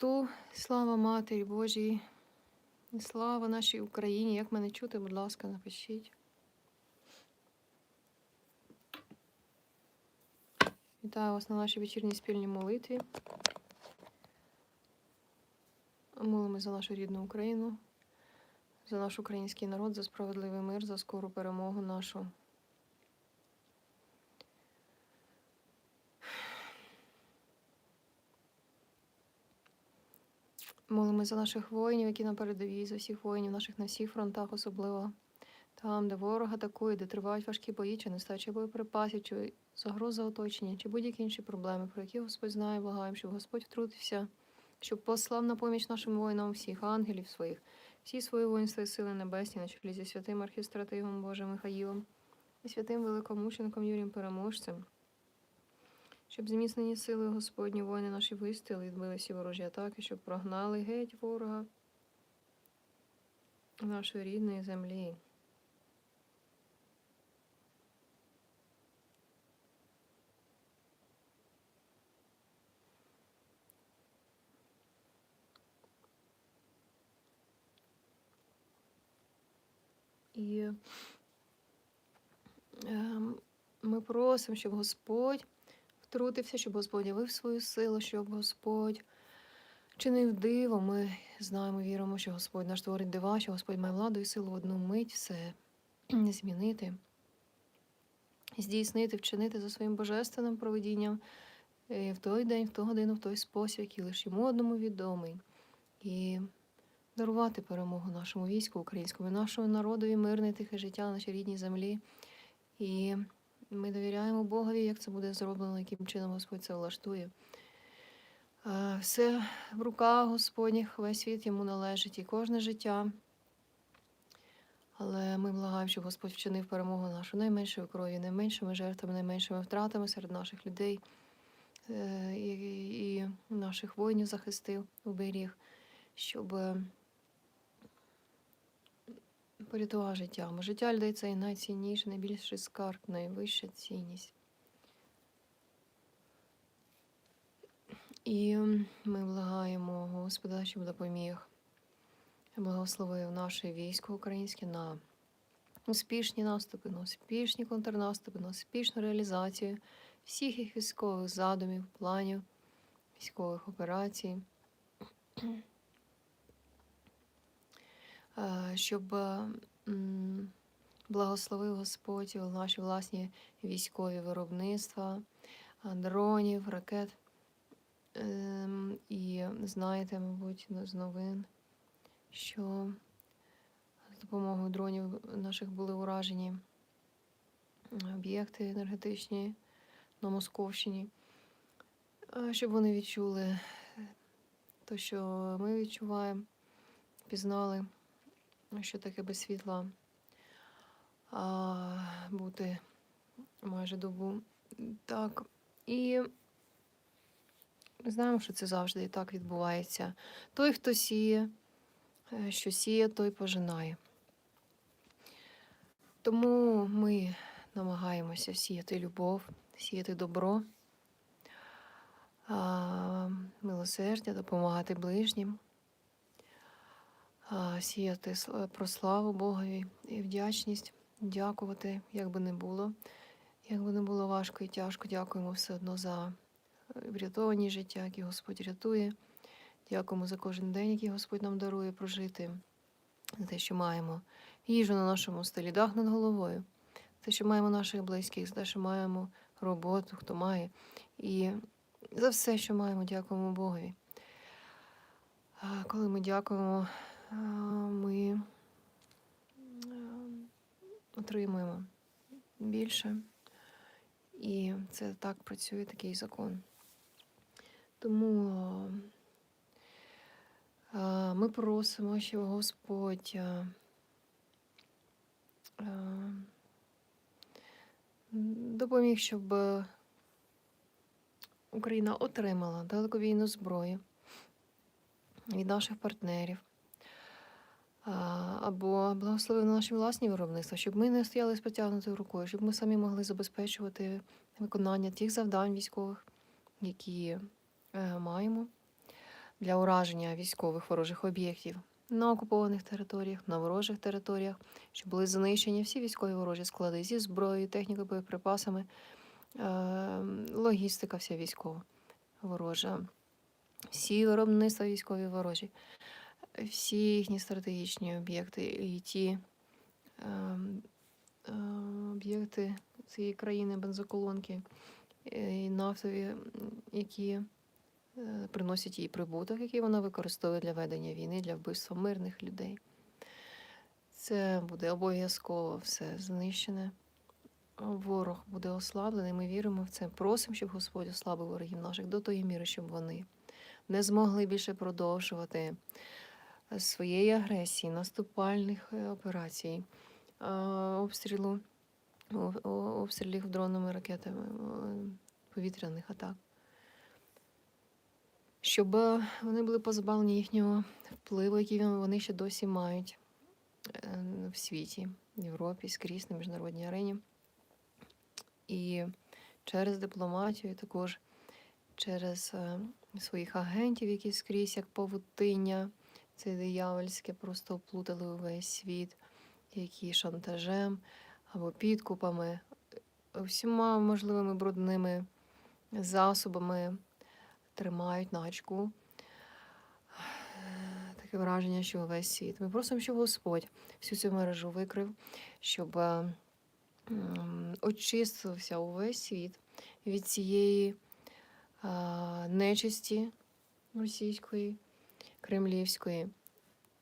Христу, слава Матері Божій, слава нашій Україні. Як мене чути, будь ласка, напишіть. Вітаю вас на нашій вечірній спільній молитві. Молимо за нашу рідну Україну, за наш український народ, за справедливий мир, за скору перемогу нашу. Молимо за наших воїнів, які на передовій, за всіх воїнів наших на всіх фронтах, особливо там, де ворог атакує, де тривають важкі бої, чи нестача боєприпасів, чи загроза оточення, чи будь-які інші проблеми, про які Господь знає, благаємо, щоб Господь втрутився, щоб послав на поміч нашим воїнам всіх ангелів своїх, всі свої воїнства і сили небесні, на чолі зі святим архістратигом Божим Михаїлом і святим великомучеником Юрієм Переможцем. Щоб зміцнені сили Господні воїни наші вистояли, відбили всі ворожі атаки, щоб прогнали геть ворога нашої рідної землі. І ем, ми просимо, щоб Господь втрутився, щоб Господь явив свою силу, щоб Господь чинив диво. Ми знаємо, віримо, що Господь наш творить дива, що Господь має владу і силу одну мить все змінити, здійснити, вчинити за своїм божественним проведінням е, в той день, в ту годину, в той спосіб, який лише йому одному відомий. І дарувати перемогу нашому війську українському, нашому народові, мирне тихе життя на нашій рідній землі. І ми довіряємо Богові, як це буде зроблено, яким чином Господь це влаштує. Все в руках Господніх, весь світ йому належить і кожне життя. Але ми благаємо, щоб Господь вчинив перемогу нашу найменшою кров'ю, найменшими жертвами, найменшими втратами серед наших людей е, і, наших воїнів захистив, уберіг, щоб порятував життя. Життя людей це найцінніше, найбільший скарб, найвища цінність. І ми благаємо Господа, щоб допоміг, благословив наше військо українське на успішні наступи, на успішні контрнаступи, на успішну реалізацію всіх їх військових задумів, планів, військових операцій. Е, щоб благословив Господь наші власні військові виробництва, дронів, ракет. Ем, І знаєте, мабуть, ну, з новин, що з допомогою дронів наших були уражені об'єкти енергетичні на Московщині, щоб вони відчули те, що ми відчуваємо, пізнали що таке без світла а, бути майже добу. Так. І ми знаємо, що це завжди і так відбувається. Той, хто сіє, е, що сіє, той пожинає. Тому ми намагаємося сіяти любов, сіяти добро, милосердя, допомагати ближнім сіяти про славу Богові і вдячність, дякувати, як би не було. Як би не було важко і тяжко, дякуємо все одно за е, врятовані життя, які Господь рятує. Дякуємо за кожен день, який Господь нам дарує прожити, за те, що маємо їжу на нашому столі, дах над головою, за те, що маємо наших близьких, за те, що маємо роботу, хто має. І за все, що маємо, дякуємо Богові. Коли ми дякуємо ми отримуємо більше. І це так працює такий закон. Тому ми просимо, що Господь допоміг, щоб Україна отримала далековійну зброю від наших партнерів або благословив на наші власні виробництва, щоб ми не стояли з протягнутою рукою, щоб ми самі могли забезпечувати виконання тих завдань військових, які е, маємо. для ураження військових ворожих об'єктів на окупованих територіях, на ворожих територіях, щоб були знищені всі військові ворожі склади зі зброєю, технікою, боєприпасами, е, логістика вся військова ворожа, всі виробництва військові ворожі, всі їхні стратегічні об'єкти і ті ем, е, об'єкти цієї країни, бензоколонки е, і нафтові, які е, приносять їй прибуток, який вона використовує для ведення війни, для вбивства мирних людей. Це буде обов'язково все знищене. Ворог буде ослаблений. Ми віримо в це. Просимо, щоб Господь ослабив ворогів наших до тої міри, щоб вони не змогли більше продовжувати е, своєї агресії, наступальних е, операцій, е, обстрілу, обстрілів дронами, ракетами, повітряних атак. Щоб е, вони були позбавлені їхнього впливу, який вони ще досі мають в світі, в Європі, скрізь на міжнародній арені. І через дипломатію, також через своїх агентів, які скрізь як павутиння, це диявольське, просто оплутали увесь світ, які шантажем або підкупами, е, всіма можливими брудними засобами тримають на гачку. Таке враження, що весь світ. Ми просимо, щоб Господь всю цю мережу викрив, щоб е, очистився увесь світ від цієї нечисті російської, кремлівської.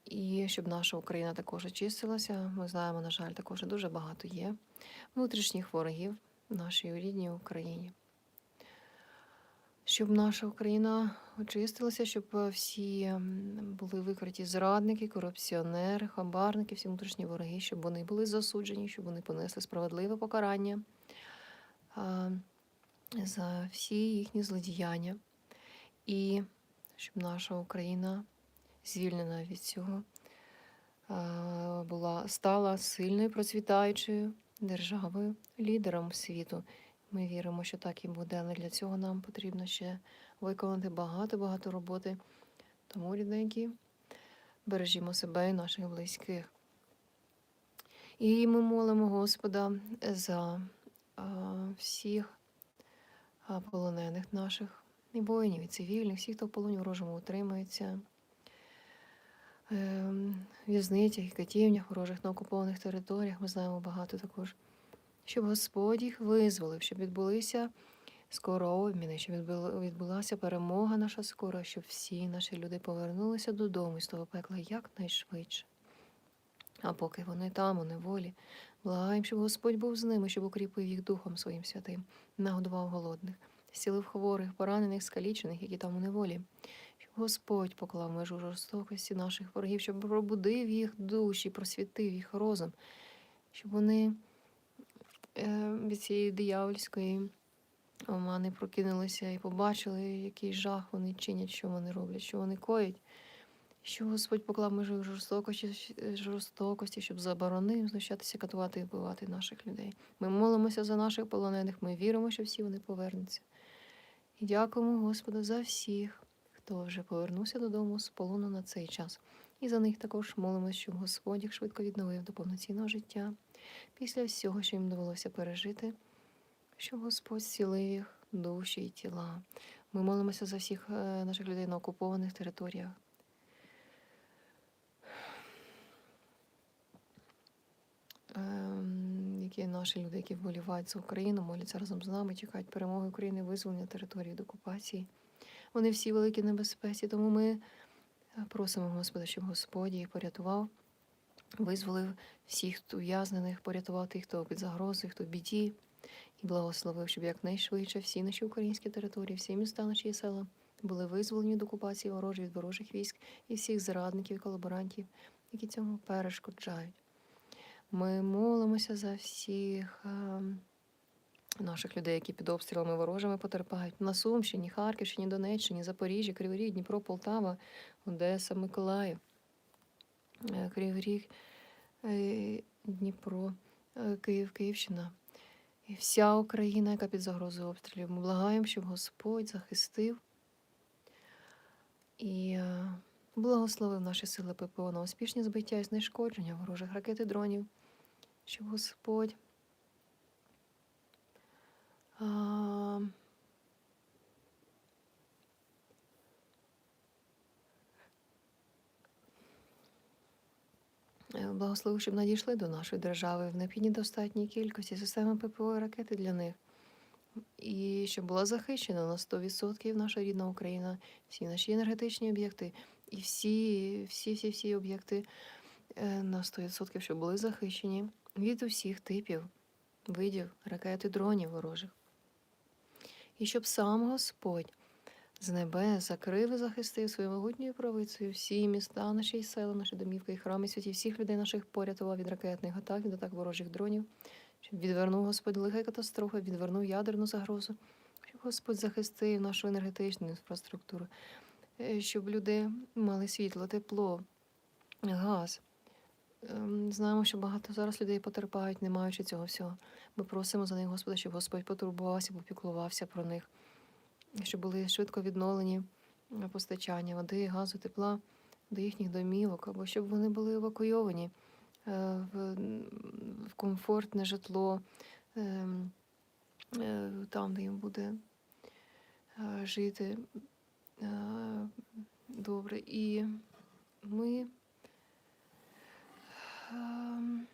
І щоб наша Україна також очистилася. Ми знаємо, на жаль, також дуже багато є внутрішніх ворогів в нашій рідній Україні. Щоб наша Україна очистилася, щоб е, всі були викриті зрадники, корупціонери, хабарники, всі внутрішні вороги, щоб вони були засуджені, щоб вони понесли справедливе покарання за всі їхні злодіяння. І щоб наша Україна, звільнена від цього, була стала сильною, процвітаючою державою, лідером світу. Ми віримо, що так і буде, але для цього нам потрібно ще виконати багато-багато роботи. Тому, рідненькі, бережімо себе і наших близьких. І ми молимо Господа за а, всіх а, полонених наших і воїнів, і цивільних, всіх, хто в полоні ворожому утримується. Ем, в'язницях і катівнях ворожих на окупованих територіях. Ми знаємо багато також щоб Господь їх визволив, щоб відбулися скоро обміни, щоб відбулася перемога наша скоро, щоб всі наші люди повернулися додому з того пекла якнайшвидше. А поки вони там, у неволі, благаємо, щоб Господь був з ними, щоб укріпив їх Духом Своїм святим, нагодував голодних, зцілив хворих, поранених, скалічених, які там у неволі. Щоб Господь поклав межу жорстокості наших ворогів, щоб пробудив їх душі, просвітив їх розум, щоб вони е, від цієї диявольської омани прокинулися і побачили, який жах вони чинять, що вони роблять, що вони коять. Що Господь поклав межу жорстокості, жорстокості, щоб заборонив знущатися, катувати і вбивати наших людей. Ми молимося за наших полонених, ми віримо, що всі вони повернуться. І дякуємо Господу за всіх, хто вже повернувся додому з полону на цей час. І за них також молимося, щоб Господь їх швидко відновив до повноцінного життя після всього, що їм довелося пережити, щоб Господь зцілив їх душі і тіла. Ми молимося за всіх е, наших людей на окупованих територіях. Які наші люди, які вболівають за Україну, моляться разом з нами, чекають перемоги України, визволення території від окупації. Вони всі великі небезпеці, тому ми е, просимо Господа, щоб Господь їх порятував, визволив всіх ув'язнених, порятував тих, хто під загрозою, хто в біді, і благословив, щоб якнайшвидше всі наші українські території, всі міста, наші села були визволені від окупації ворожі від ворожих військ і всіх зрадників колаборантів, які цьому перешкоджають. Ми молимося за всіх ем, наших людей, які під обстрілами ворожими потерпають на Сумщині, Харківщині, Донеччині, Запоріжжі, Кривий Дніпро, Полтава, Одеса, Миколаїв, е, Кривий Ріг, е, Дніпро, е, Київ, Київщина. І вся Україна, яка під загрозою обстрілів. Ми благаємо, щоб Господь захистив І благословив наші сили ППО на успішні збиття і знешкодження ворожих ракет і дронів, щоб Господь а, е, благословив, щоб надійшли до нашої держави в необхідній достатній кількості системи ППО і ракети для них. І щоб була захищена на 100% наша рідна Україна, всі наші енергетичні об'єкти і всі, всі, всі, всі об'єкти е, на 100%, щоб були захищені від усіх типів, видів ракет і дронів ворожих. І щоб сам Господь з небес закрив і захистив своєю могутньою правицею всі міста, наші села, наші домівки і храми святі, всіх людей наших порятував від ракетних атак, від атак ворожих дронів, щоб відвернув Господь лихі катастрофи, відвернув ядерну загрозу, щоб Господь захистив нашу енергетичну інфраструктуру, щоб люди мали світло, тепло, газ. Ем, Знаємо, що багато зараз людей потерпають, не маючи цього всього. Ми просимо за них, Господа, щоб Господь потурбувався, попіклувався про них, щоб були швидко відновлені е, постачання води, газу, тепла до їхніх домівок, або щоб вони були евакуйовані е, в, комфортне житло, ем, е, там, де їм буде е, жити е, добре. І ми ем,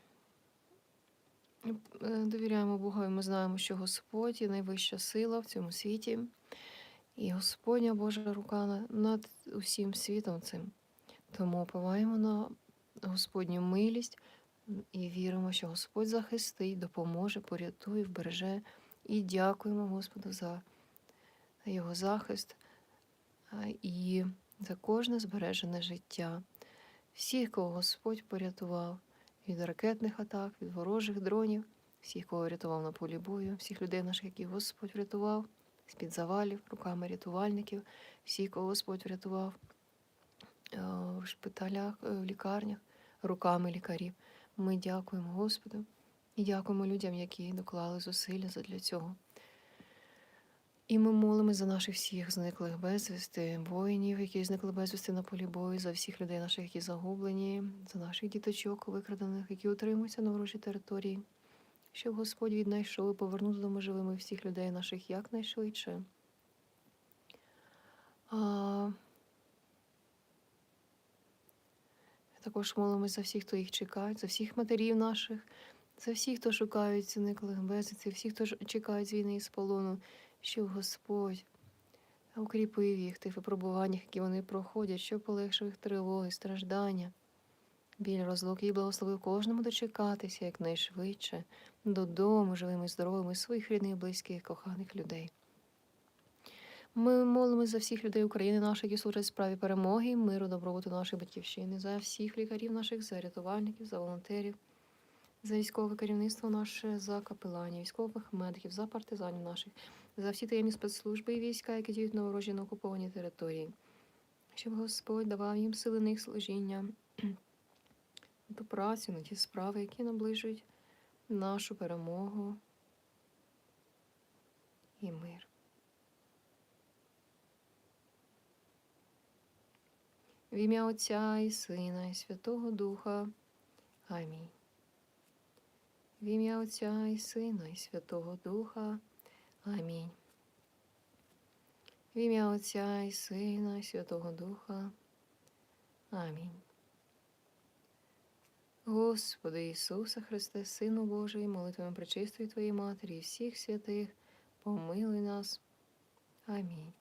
е, довіряємо Богу, і ми знаємо, що Господь є найвища сила в цьому світі, і Господня Божа рука над усім світом цим. Тому оповаємо на Господню милість і віримо, що Господь захистить, допоможе, порятує, вбереже. І дякуємо Господу за його захист і за кожне збережене життя. Всіх, кого Господь порятував від ракетних атак, від ворожих дронів, всіх, кого рятував на полі бою, всіх людей наших, яких Господь врятував з-під завалів, руками рятувальників, всіх, кого Господь врятував е, в шпиталях, е, в лікарнях, руками лікарів. Ми дякуємо Господу і дякуємо людям, які доклали зусилля для цього. І ми молимось за наших всіх зниклих безвісти, воїнів, які зникли безвісти на полі бою, за всіх людей наших, які загублені, за наших діточок, викрадених, які утримуються на ворожій території, щоб Господь віднайшов і повернув додому живими всіх людей наших якнайшвидше. А... Також молимось за всіх, хто їх чекає, за всіх матерів наших, за всіх, хто шукають зниклих безвісти, всіх, хто чекають з війни з полону, щоб Господь укріпив їх в тих випробуваннях, які вони проходять, щоб полегшив їх тривоги, страждання. Біль розлуки і благословив кожному дочекатися якнайшвидше додому, живими, здоровими, своїх рідних, близьких, коханих людей. Ми молимось за всіх людей України наших, які служать справі перемоги, миру, добробуту нашої батьківщини, за всіх лікарів наших, за рятувальників, за волонтерів, за військове керівництво наше, за капеланів, військових медиків, за партизанів наших, за всі таємні спецслужби і війська, які діють на ворожі на окупованій території, щоб Господь давав їм сили на їх служіння, до праці, на ті справи, які наближують нашу перемогу і мир. В ім'я Отця і Сина, і Святого Духа. Амінь. В ім'я Отця і Сина, і Святого Духа. Амінь. В ім'я Отця і Сина, і Святого Духа. Амінь. Господи Ісусе Христе, Сину Божий, молитвами пречистої Твоєї Матері і всіх святих, помилуй нас. Амінь.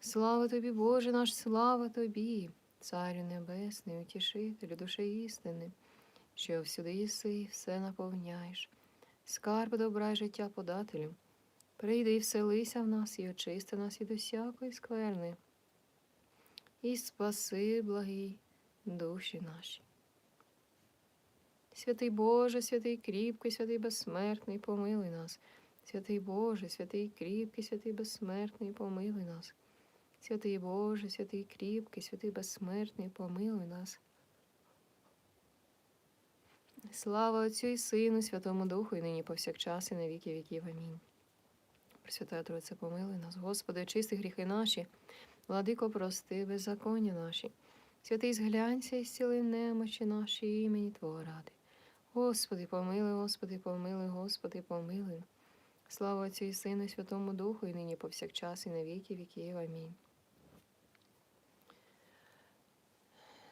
Слава тобі, Боже наш, слава тобі, Царю Небесний, утішителю душі істини, що всюди єси все наповняєш. Скарб добра й життя подателю. Прийди і вселися в нас і очисти нас від усякої скверни. І спаси, благий, душі наші. Святий Боже, святий кріпкий, святий безсмертний, помилуй нас. Святий Боже, святий кріпкий, святий безсмертний, помилуй нас. Святий Боже, святий кріпкий, святий безсмертний, помилуй нас. Слава Отцю і Сину, Святому Духу, і нині повсякчас, і на віки віків. Амінь. Пресвятая Тройця, помилуй нас, Господи, очисти гріхи наші, владико, прости, беззаконня наші. Святий зглянься і зціли немочі наші імені Твого ради. Господи, помилуй, Господи, помилуй, Господи, помилуй. Слава Отцю і Сину, і Святому Духу, і нині повсякчас, і на віки віків. Амінь.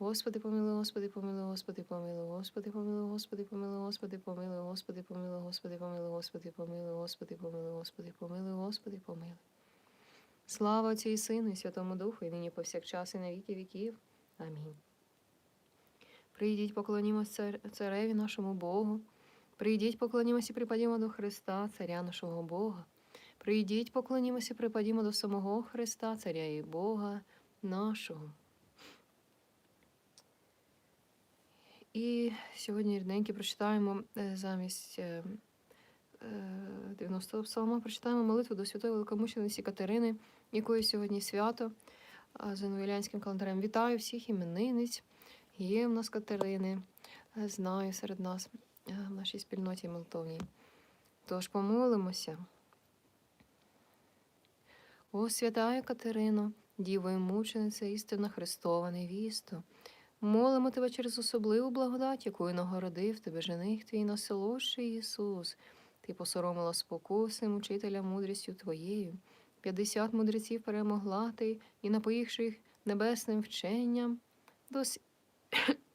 Господи, помилуй, Господи, помилуй, Господи, помилуй, Господи, помилуй, Господи, помилуй, Господи, помилуй, Господи, помилуй, Господи, помилуй, Господи, помилуй, Господи, помилуй, Господи, помилуй, Господи, помилуй. Слава Отцю і Сину, і Святому Духу, і нині повсякчас, і на віки віків. Амінь. Прийдіть, поклонімось цар- цареві нашому Богу. Прийдіть, поклонімося і припадімо до Христа, царя нашого Бога. Прийдіть, поклонімося і припадімо до самого Христа, царя і Бога нашого. І сьогодні рідненькі прочитаємо е, замість е, е, 90-го псалма, прочитаємо молитву до святої великомучениці Катерини, якої сьогодні свято за новоілянським календарем. Вітаю всіх іменинниць. Є в нас Катерини, знаю серед нас е, в нашій спільноті молитовній. Тож помолимося. О, святая Катерино, Діво і мучениця, істинна Христова невісто, молимо тебе через особливу благодать, якою нагородив тебе жених твій найсолодший Ісус. Ти посоромила спокуси мучителя мудрістю твоєю. П'ятдесят мудреців перемогла ти і, напоївши їх небесним вченням, до,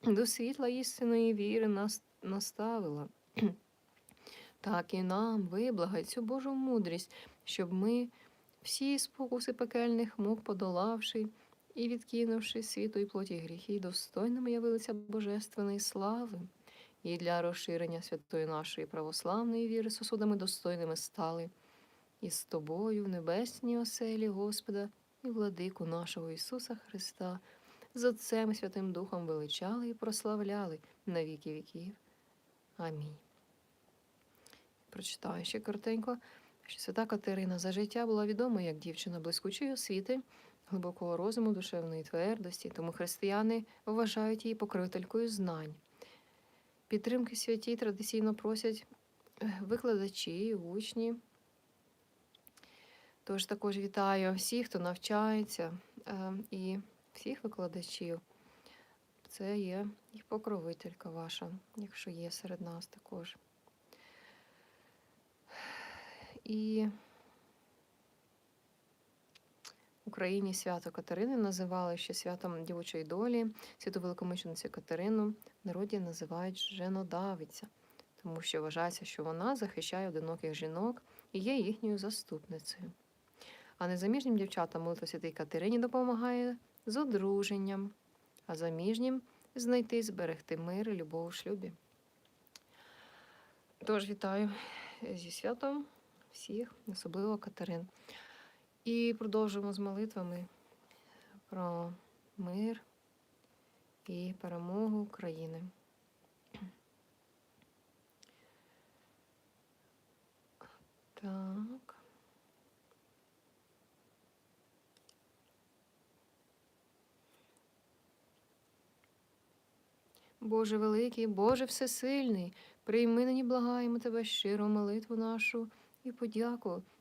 до світла істинної віри нас наставила. Так і нам виблагай цю Божу мудрість, щоб ми всі спокуси пекельних мук подолавши і відкинувши світу і плоті гріхи, достойними явилися божественної слави, і для розширення святої нашої православної віри сосудами достойними стали, і з тобою в небесній оселі Господа і владику нашого Ісуса Христа, з Отцем і Святим Духом величали і прославляли на віки віків. Амінь. Прочитаю ще коротенько що свята Катерина за життя була відома як дівчина блискучої освіти, глибокого розуму, душевної твердості, тому християни вважають її покровителькою знань. Підтримки святі традиційно просять е, викладачі, учні. Тож також вітаю всіх, хто навчається, е, і всіх викладачів. Це є і покровителька ваша, якщо є серед нас також. І в Україні свято Катерини називали ще святом дівочої долі, святу великомученицю Катерину в народі називають женодавиця, тому що вважається, що вона захищає одиноких жінок і є їхньою заступницею. А незаміжнім дівчатам молитва святій Катерині допомагає з одруженням, а заміжнім знайти, зберегти мир і любов у шлюбі. Тож вітаю зі святом всіх, особливо Катерин. І продовжуємо з молитвами про мир і перемогу України. Так. Боже великий, Боже всесильний, прийми нині благаємо Тебе щиру молитву нашу і подяку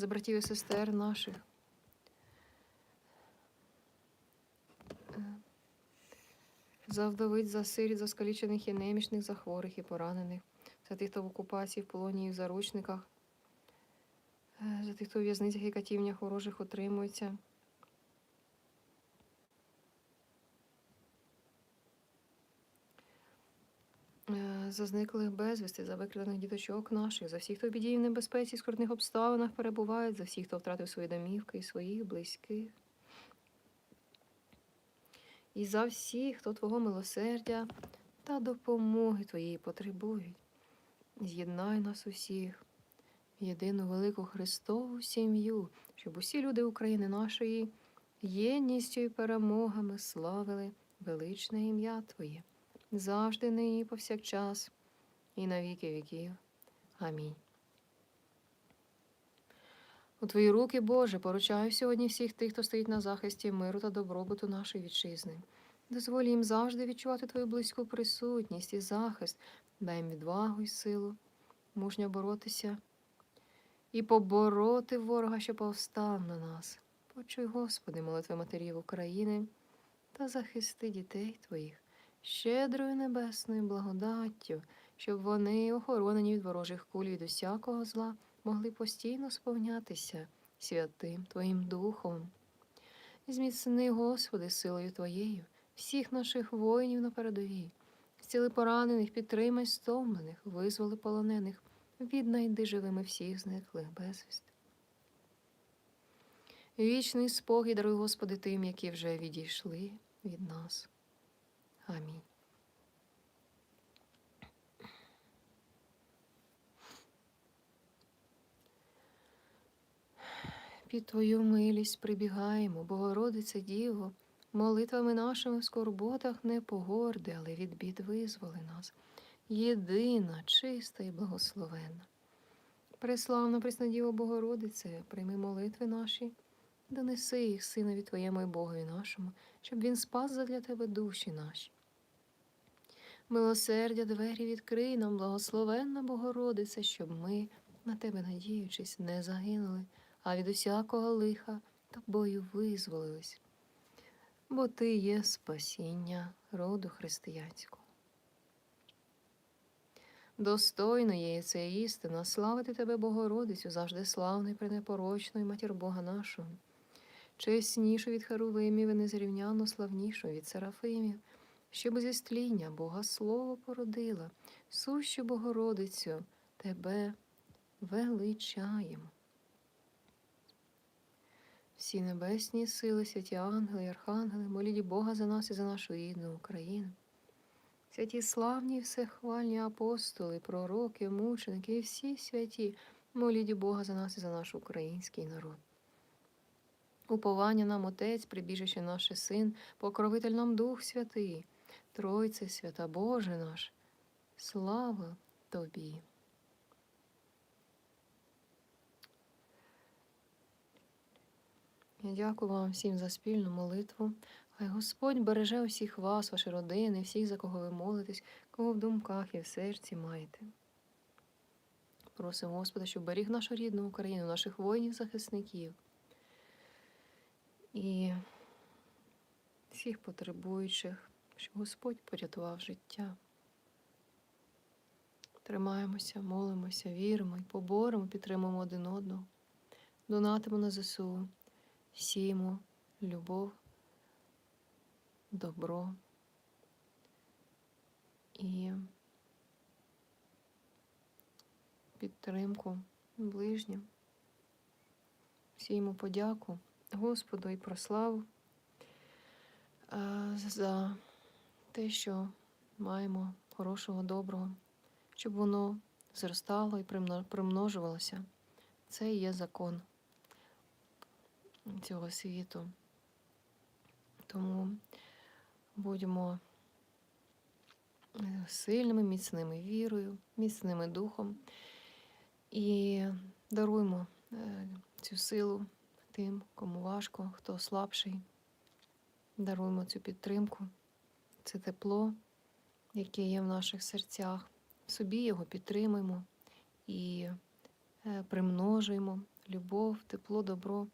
за братів і сестер наших. Е, За вдовиць, за сиріт, за скалічених і немічних, за хворих і поранених, за тих, хто в окупації, в полоні і в заручниках, е, за тих, хто в в'язницях і катівнях ворожих утримується. е, за зниклих безвісти, за викрадених діточок наших, за всіх, хто в біді в небезпеці, скрутних обставинах перебувають, за всіх, хто втратив свої домівки і своїх близьких. І за всіх, хто Твого милосердя та допомоги Твоєї потребують. З'єднай нас усіх в єдину велику Христову сім'ю, щоб усі люди України нашої єдністю і перемогами славили величне ім'я Твоє, завжди нині повсякчас, і на віки віків. Амінь. У Твої руки, Боже, поручаю сьогодні всіх тих, хто стоїть на захисті миру та добробуту нашої вітчизни. Дозволь їм завжди відчувати Твою близьку присутність і захист, дай їм відвагу і силу, мужньо боротися і побороти ворога, що повстав на нас. Почуй, Господи, молитви матерів України та захисти дітей Твоїх щедрою небесною благодаттю, щоб вони, охоронені від ворожих куль від усякого зла, могли постійно сповнятися святим Твоїм Духом. Зміцни, Господи, силою Твоєю, всіх наших воїнів на передовій, зціли поранених, підтримай стомлених, визволи полонених, віднайди живими всіх зниклих безвісти. Вічний спокій даруй, Господи, тим, які вже відійшли від нас. Амінь. Під Твою милість прибігаємо, Богородице Діво, молитвами нашими в скорботах не погорди, але від бід визволи нас. Єдина, чиста і благословенна. Преславна Преснодіво Богородице, прийми молитви наші, донеси їх Синові Твоєму і Богові нашому, щоб Він спас задля Тебе душі наші. Милосердя двері відкрий нам, благословенна Богородице, щоб ми, на Тебе надіючись, не загинули, а від усякого лиха тобою визволились. Бо Ти є спасіння роду християнського. Достойно є це істина, славити Тебе, Богородицю, завжди славною, пренепорочною матір Бога нашого, чеснішу від Херувимів і незрівняно славнішу від Серафимів, щоб зі стління Бога Слово породила, сущу Богородицю, Тебе величаємо. Всі небесні сили, святі ангели, архангели, моліть Бога за нас і за нашу рідну Україну. Святі славні всехвальні апостоли, пророки, мученики і всі святі, моліть Бога за нас і за наш український народ. Уповання нам Отець, прибіжище наше Син, покровитель нам Дух Святий, Тройце, свята Боже наш, слава Тобі. Я дякую вам всім за спільну молитву. Хай Господь береже усіх вас, ваші родини, всіх, за кого ви молитесь, кого в думках і в серці маєте. Просимо Господа, щоб беріг нашу рідну Україну, наших воїнів-захисників і всіх потребуючих, щоб Господь порятував життя. Тримаємося, молимося, віримо і поборемо, підтримуємо один одного, донатимо на ЗСУ, сіємо любов добро і підтримку ближнім. Всім подяку Господу і прославу за те, що маємо хорошого, доброго, щоб воно зростало і примножувалося. Це є закон цього світу. Тому будемо е, сильними, міцними вірою, міцними духом і даруємо е, цю силу тим, кому важко, хто слабший. Даруємо цю підтримку, це тепло, яке є в наших серцях. Собі його підтримуємо і е, примножуємо любов, тепло, добро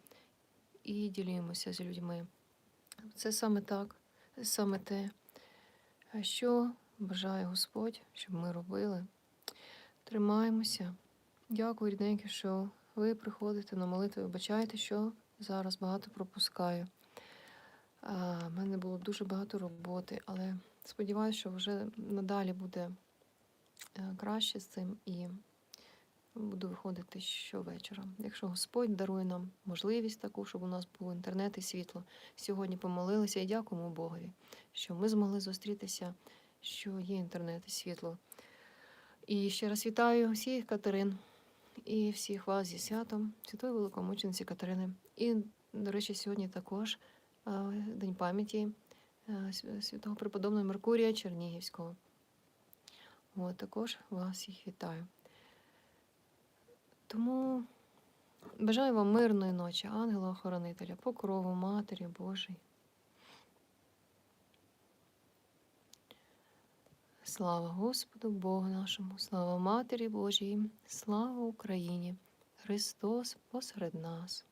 і ділімося з людьми. Це саме так, саме те, що бажає Господь, щоб ми робили. Тримаємося. Дякую, рідненькі, що ви приходите на молитву. Вибачайте, що зараз багато пропускаю. У мене було дуже багато роботи, але сподіваюся, що вже надалі буде е, краще з цим і буду виходити щовечора. Якщо Господь дарує нам можливість таку, щоб у нас був інтернет і світло. Сьогодні помолилися і дякуємо Богові, що ми змогли зустрітися, що є інтернет і світло. І ще раз вітаю всіх Катерин і всіх вас зі святом, святої великомучениці Катерини. І, до речі, сьогодні також День пам'яті е, святого преподобного Меркурія Чернігівського. От, також вас всіх вітаю. Тому бажаю вам мирної ночі, ангела-охоронителя, покрову Матері Божої. Слава Господу Богу нашому, слава Матері Божій, слава Україні! Христос посеред нас.